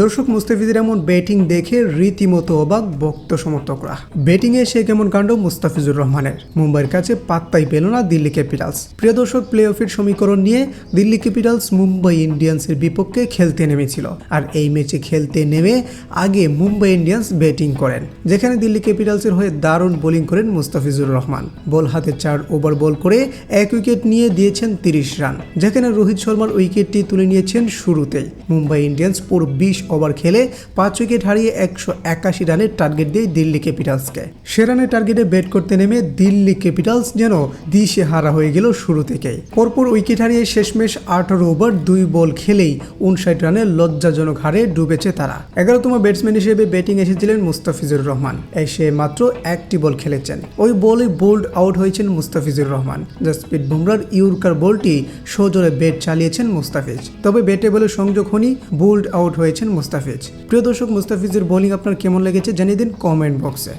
দর্শক মুস্তাফিজের এমন ব্যাটিং দেখে রীতিমতো অবাক ভক্ত সমর্থকরা। ব্যাটিংয়ে সে কেমন কাণ্ড? মুস্তাফিজুর রহমানের। মুম্বাইয়ের কাছে পাত্তাই পেল না দিল্লি ক্যাপিটালস। প্রিয় দর্শক প্লে অফের সমীকরণ নিয়ে দিল্লি ক্যাপিটালস মুম্বাই ইন্ডিয়ান্সের বিপক্ষে খেলতে নেমেছিল। আর এই ম্যাচে খেলতে নেমে আগে মুম্বাই ইন্ডিয়ান্স ব্যাটিং করেন, যেখানে দিল্লি ক্যাপিটালসের হয়ে দারুণ বোলিং করেন মুস্তাফিজুর রহমান। বল হাতে চার ওভার বল করে এক উইকেট নিয়ে দিয়েছেন তিরিশ রান, যেখানে রোহিত শর্মার উইকেটটি তুলে নিয়েছেন শুরুতেই। মুম্বাই ইন্ডিয়ান্স পুরো বিশ ওভার খেলে পাঁচ উইকেট হারিয়ে একশো একাশি রানের টার্গেট দিয়ে দিল্লি ক্যাপিটালসকে। সে রানের টার্গেটে ব্যাট করতে নেমে দিল্লি ক্যাপিটালস যেন দিশে হারা হয়ে গেল শুরু থেকেই। পরপর উইকেট হারিয়ে শেষমেশ আঠারো ওভার দুই বল খেলেই উনষাট রানে লজ্জাজনক হারে ডুবেছে তারা। এগারোতম ব্যাটসম্যান হিসেবে ব্যাটিং এসেছিলেন মুস্তাফিজুর রহমান। এসে মাত্র একটি বল খেলেছেন। ওই বলে বোল্ড আউট হয়েছেন মুস্তাফিজুর রহমান। জাসপ্রীত বুমরার ইউরকার বলটি সজোরে ব্যাট চালিয়েছেন মুস্তাফিজ। তবে ব্যাটে বলে সংযোগ হনি বোল্ড আউট হয়েছেন মুস্তাফিজ। প্রিয় দর্শক মুস্তাফিজের বোলিং আপনার কেমন লেগেছে জানিয়ে দিন কমেন্ট বক্সে